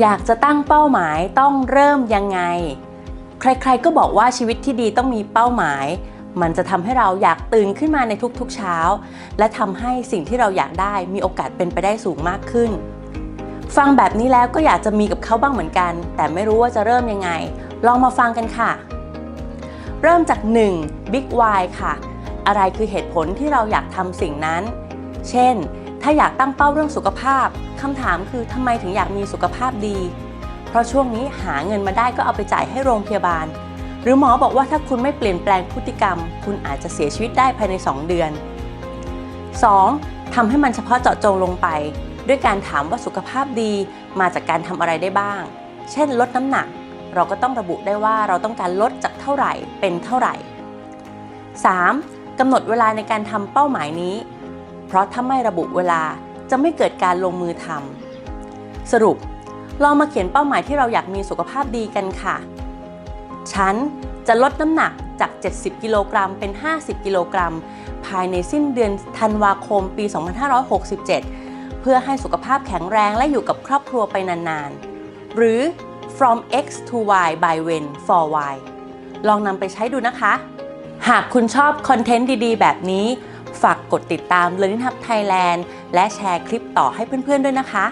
อยากจะตั้งเป้าหมายต้องเริ่มยังไง ใครๆก็บอกว่าชีวิตที่ดีต้องมีเป้าหมาย มันจะทำให้เราอยากตื่นขึ้นมาในทุกๆเช้า และทำให้สิ่งที่เราอยากได้มีโอกาสเป็นไปได้สูงมากขึ้น ฟังแบบนี้แล้วก็อยากจะมีกับเขาบ้างเหมือนกัน แต่ไม่รู้ว่าจะเริ่มยังไง ลองมาฟังกันค่ะ เริ่มจาก 1. Big Why ค่ะ อะไรคือเหตุผลที่เราอยากทำสิ่งนั้น เช่น ถ้าอยากตั้งเป้าเรื่องสุขภาพคำถามคือทำไมถึงอยากมีสุขภาพดี เพราะช่วงนี้หาเงินมาได้ก็เอาไปจ่ายให้โรงพยาบาล หรือหมอบอกว่าถ้าคุณไม่เปลี่ยนแปลงพฤติกรรม คุณอาจจะเสียชีวิตได้ภายใน 2 เดือน 2. ทำให้มันเฉพาะเจาะจงลงไป ด้วยการถามว่าสุขภาพดีมาจากการทำอะไรได้บ้าง เช่น ลดน้ำหนัก เราก็ต้องระบุได้ว่าเราต้องการลดจากเท่าไหร่เป็นเท่าไหร่ 3. กำหนดเวลาในการทำเป้าหมายนี้ เพราะถ้าไม่ระบุเวลาจะไม่เกิดการลงมือทำสรุป ลองมาเขียนเป้าหมายที่เราอยากมีสุขภาพดีกันค่ะ ฉันจะลดน้ำหนักจาก 70 กิโลกรัมเป็น 50 กิโลกรัม ภายในสิ้นเดือนธันวาคมปี 2567 เพื่อให้สุขภาพแข็งแรงและอยู่กับครอบครัวไปนานๆ หรือ from x to y by when for y ลองนำไปใช้ดูนะคะ หากคุณชอบคอนเทนต์ดีๆ แบบนี้ ฝากกดติดตาม Learning Hub Thailand และแชร์คลิปต่อให้เพื่อนๆด้วยนะคะ